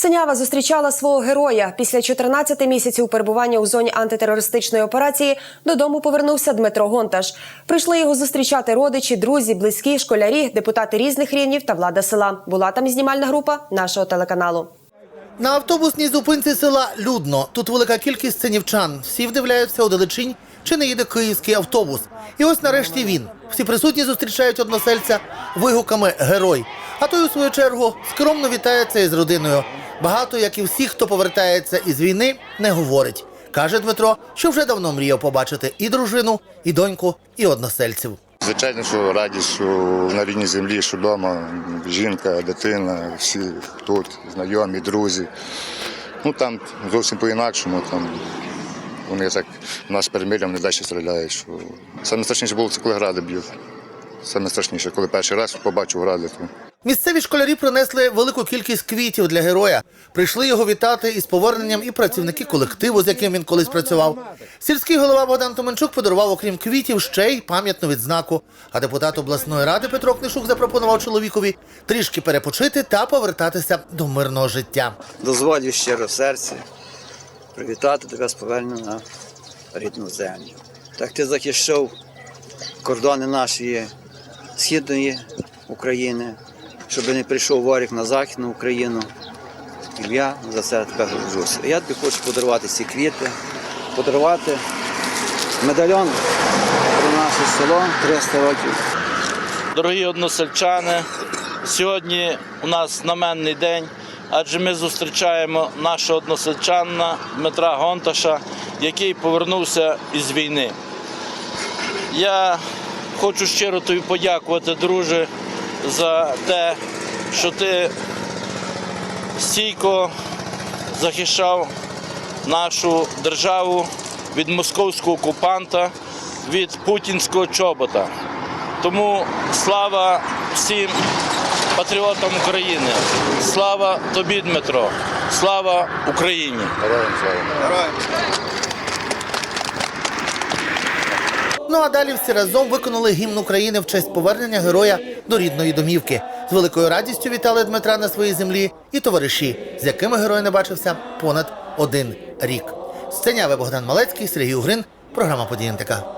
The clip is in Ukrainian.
Синява зустрічала свого героя. Після 14 місяців перебування у зоні антитерористичної операції додому повернувся Дмитро Гонташ. Прийшли його зустрічати родичі, друзі, близькі, школярі, депутати різних рівнів та влада села. Була там знімальна група нашого телеканалу. На автобусній зупинці села людно. Тут велика кількість синівчан. Всі вдивляються у далечінь, чи не їде київський автобус. І ось нарешті він. Всі присутні зустрічають односельця вигуками Герой. А той, у свою чергу, скромно вітається із родиною. Багато, як і всі, хто повертається із війни, не говорить. Каже Дмитро, що вже давно мріяв побачити і дружину, і доньку, і односельців. Звичайно, що радість, що на рідній землі, що вдома жінка, дитина, всі тут, знайомі, друзі. Ну там зовсім по-інакшому. Там вони так нас перемирям не далі стріляють. Що... Саме страшніше було це, коли гради б'ють. Саме страшніше, коли перший раз побачив гради. То... Місцеві школярі принесли велику кількість квітів для героя. Прийшли його вітати із поверненням і працівники колективу, з яким він колись працював. Сільський голова Богдан Томенчук подарував, окрім квітів, ще й пам'ятну відзнаку. А депутат обласної ради Петро Книшук запропонував чоловікові трішки перепочити та повертатися до мирного життя. дозволю щиро в серці привітати тебе з поверненням на рідну землю. Так ти захищав кордони нашої східної України, щоб не прийшов ворог на Західну Україну. І я за це тебе горжуся. Я тобі хочу подарувати ці квіти, подарувати медальйон про наше село 300 років. Дорогі односельчани, сьогодні у нас знаменний день, адже ми зустрічаємо нашого односельчанина Дмитра Гонташа, який повернувся із війни. Я хочу щиро тобі подякувати, друже, за те, що ти стійко захищав нашу державу від московського окупанта, від путінського чобота. Тому слава всім патріотам України. Слава тобі, Дмитро. Слава Україні. Героям слава. Ну а далі всі разом виконали гімн України в честь повернення героя до рідної домівки. З великою радістю вітали Дмитра на своїй землі і товариші, з якими герой не бачився понад один рік. Сценяви Богдан Малецький, Сергій Угрин, програма «Події НТК».